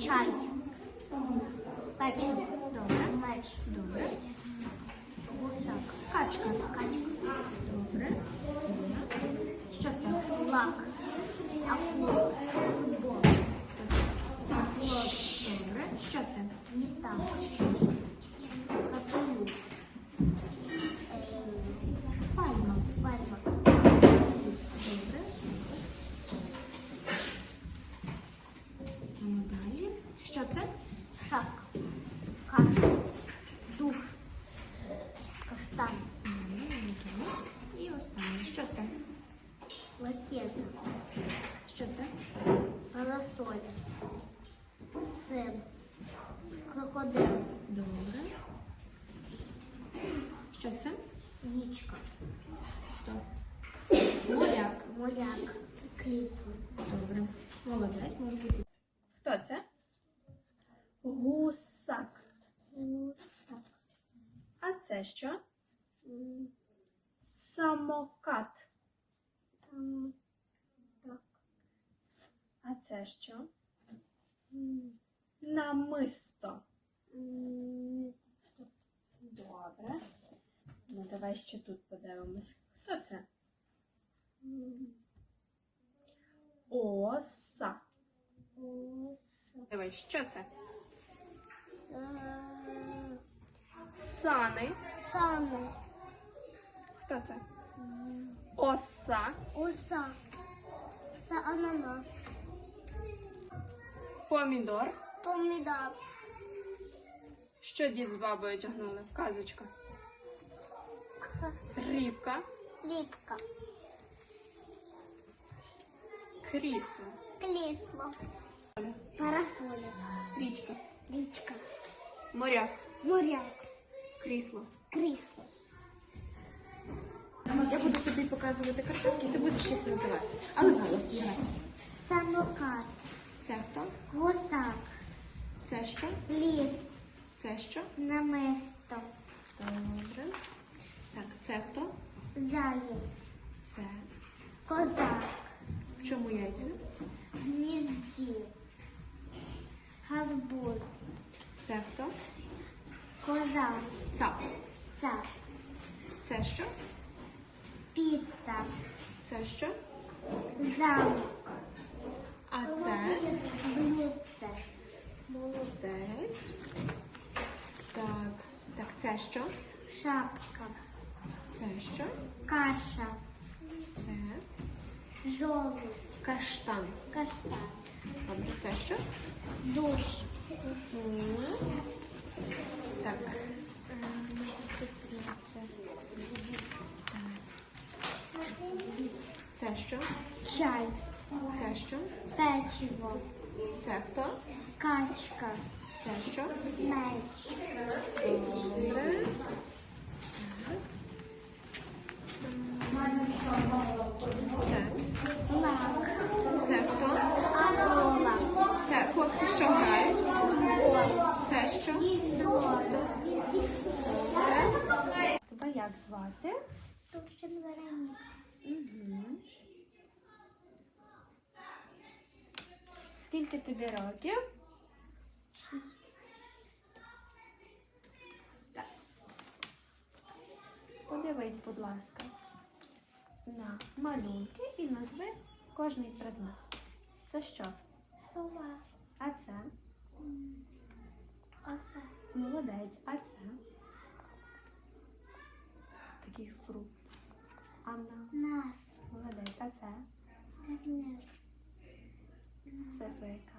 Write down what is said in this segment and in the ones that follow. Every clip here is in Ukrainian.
Чай. Печиво. Добре. Меч. Добре. Гусак. Качка. Качка. Добре. Що це? Лак. Акула. Добре. Що це? Металл. Син. Крокодил. Добре. Що це? Нічка. Хто? Моряк. Моряк. Крісло. Добре. Молодець, може бути. Хто це? Гусак. Гусак. А це що? М, Самокат. А це що? Намисто. Добре. Ну, давай ще тут подивимось. Хто це? Оса. Давай, що це? Це Сани. саме. Хто це? Оса. Оса. Це ананас. Помідор. Помідор. Що дід з бабою тягнули? Казочка. Рібка. Ліпка. Крісло. Крісло. Парасоля. Річка. Річка. Моряк. Моряк. Крісло. Крісло. Я буду тобі показувати картинки, ти будеш їх називати. Але давай. Самокат. Це хто? Гусак. Це що? Ліс. Це що? Намисто. Добре. Так, це хто? Заєць. Це. Козак. В чому яйця? Гнізді. Гарбуз. Це хто? Козак. Цап. Цап. Це що? Піца. Це що? Замок. А це Блюдце. Молодець. Так. Так, це що? Шапка. Це що? Каша. Це Жолудь. каштан. Каштан. Добре, це що? Душ. Так. Це що? Чай. Це що? Печиво. Це хто? Качка. Це що? Меч. Добре. Це. Лак. Це хто? Акула. Це хлопці, що грають? Це що? Тебе як звати? Товщин вареник. Угу. Скільки тобі років? Так. Подивись, будь ласка, на малюнки і назви кожний предмет. Це що? Сова. А це? Оса. Молодець. А це? Такий фрукт. Анна. Нас. Молодець. А це? Сирник. Цифра яка?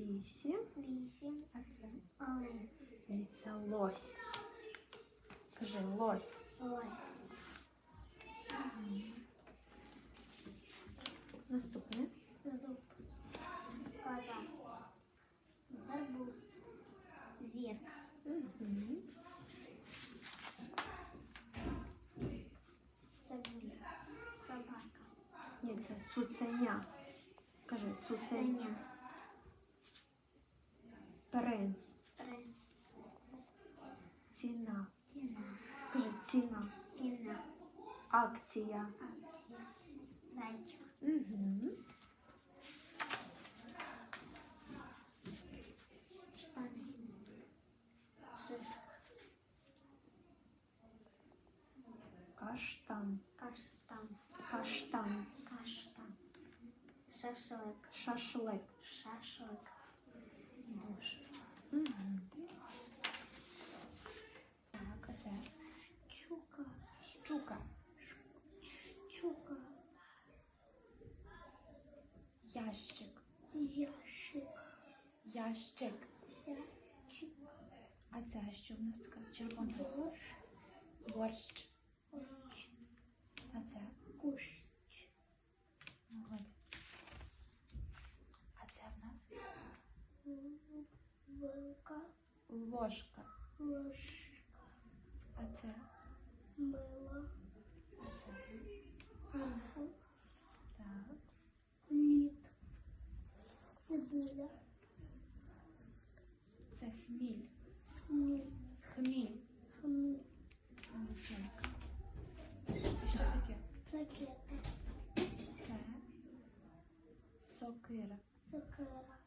Вісім. Вісім. А це олень. Лось. Кажи лось. Лось. Наступне. Зуб. Коза. Гарбуз. зеркало, Угу. Собака. Ні, це цуценя. Кажи, цуценя. Ценя. Принц. Принц. Ціна. Ціна. Кажи, ціна. Ціна. Акція. Акція. Зайчик. Угу. Штани. Шишка. Каштан. Каштан. Каштан. Каштан. Шашлик. Шашлик. Шашлик. Так, а це Чука. щука. Чука. Ящик. Ящик. Ящик. Ящик. А це що в нас така червона? Борщ. Борщ. А це Куш. молодець. А це в нас Вилка. ложка. Ложка. А це, Мило. а це. Ангел. Так. Лід. Цибуля. Це хміль. Сміль. Хміль. Хміль. Молодчинка. Це що таке? Ракета. Це сокира. Сокира.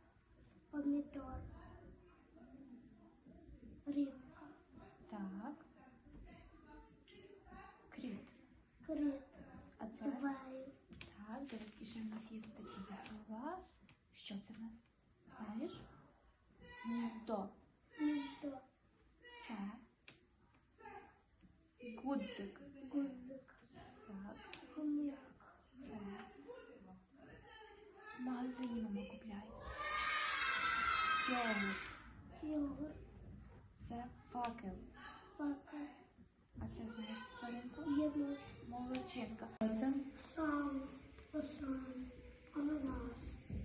Помідор. Рибка. Так. Кріт. Крит. А це так, зараз і ще в нас є такі слова. Що це в нас? Знаєш? Гніздо. Гніздо. Це гудзик. Гудзик. Так. Хомяк. Це магазині мама купляє. Йогурт. Йогурт. Це факел. Пака. А це знаєш тваринку? Єнот. Молодчинка. А це Сам. Осан. Ананас.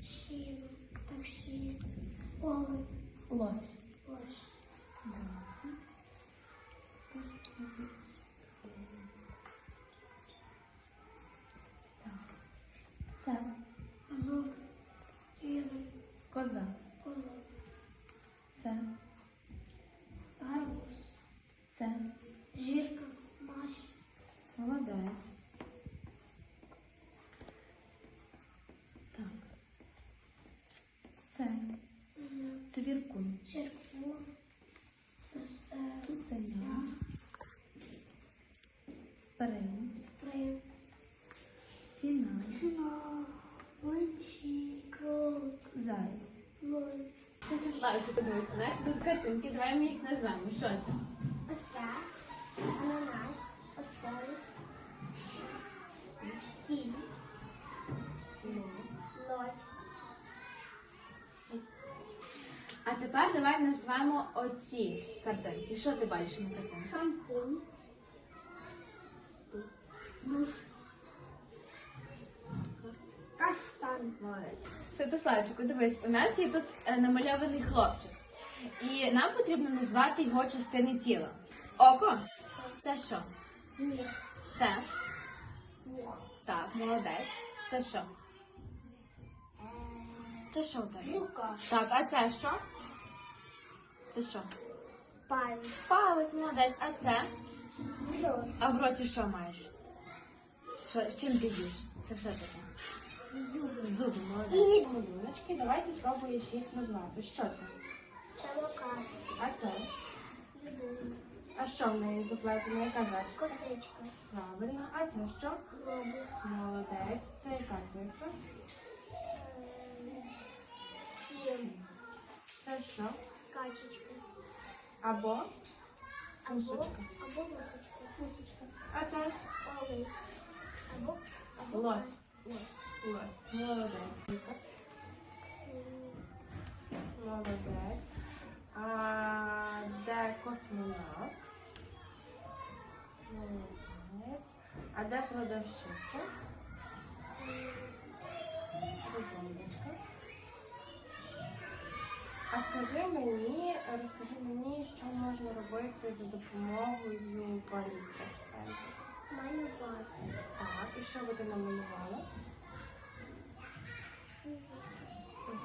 Сіно. Таксі. Олень. лось. Ось. Так. Це Зуб. Коза. Коза. Це, Гарбуз. це Жирка. Мась. молодець. Так. Це Черкву. Це е, Цуценя. Принц. Принц. Ціна. На. Личик. Заєць. Лой. Це ти Славчику дивись, у нас тут картинки, давай ми їх назвемо. Що це? Оса. Ананас. Осель. Тепер давай назвемо оці картинки. Що ти бачиш на картинках? Шампунь. Душ. Каштан. Молодець. Святославчику, дивись, у нас є тут е, намальований хлопчик. І нам потрібно назвати його частини тіла. Око. Це що? Ніс. Це. Вух. Так, молодець. Це що? Це що у тебе? Рука. Так, а це що? Це що? Палець. Палець, молодець. А це? Рот. А в роті що маєш? Що, з чим ти їш? Це що таке? Зуби. Зуби, молодець. Малюночки, давайте спробуєш їх назвати. Що це? Це Самокат. А це? Людина. А що в неї заплетена? Яка зачіска? Косичка. Правильно. А це що? Глобус. Молодець. Це яка цифра? Сім. Це що? Качечка. Або? Або, Мусочка. або мусочка. Мусочка. А це? Олень. Або, або Лось. Лось. Лось. Молодець. Молодець. А де космонавт? Молодець. А де продавщиця? Розумничка. А скажи мені, розкажи мені, що можна робити за допомогою палітри стензу. Малювати. Так, і що би ти намалювала?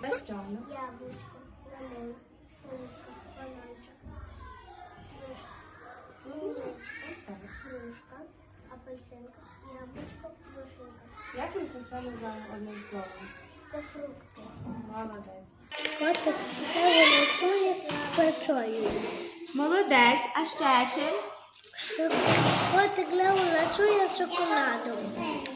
Нас? Яблучко, лимон, сливка, бананчик, Так. грушка, апельсинка, яблучко, вишенька. Як ми це все називаємо одним словом? Це фрукти. Молодець. Котик голосує фасолью. Молодець, а ще чим? Котик голосує шоколадом.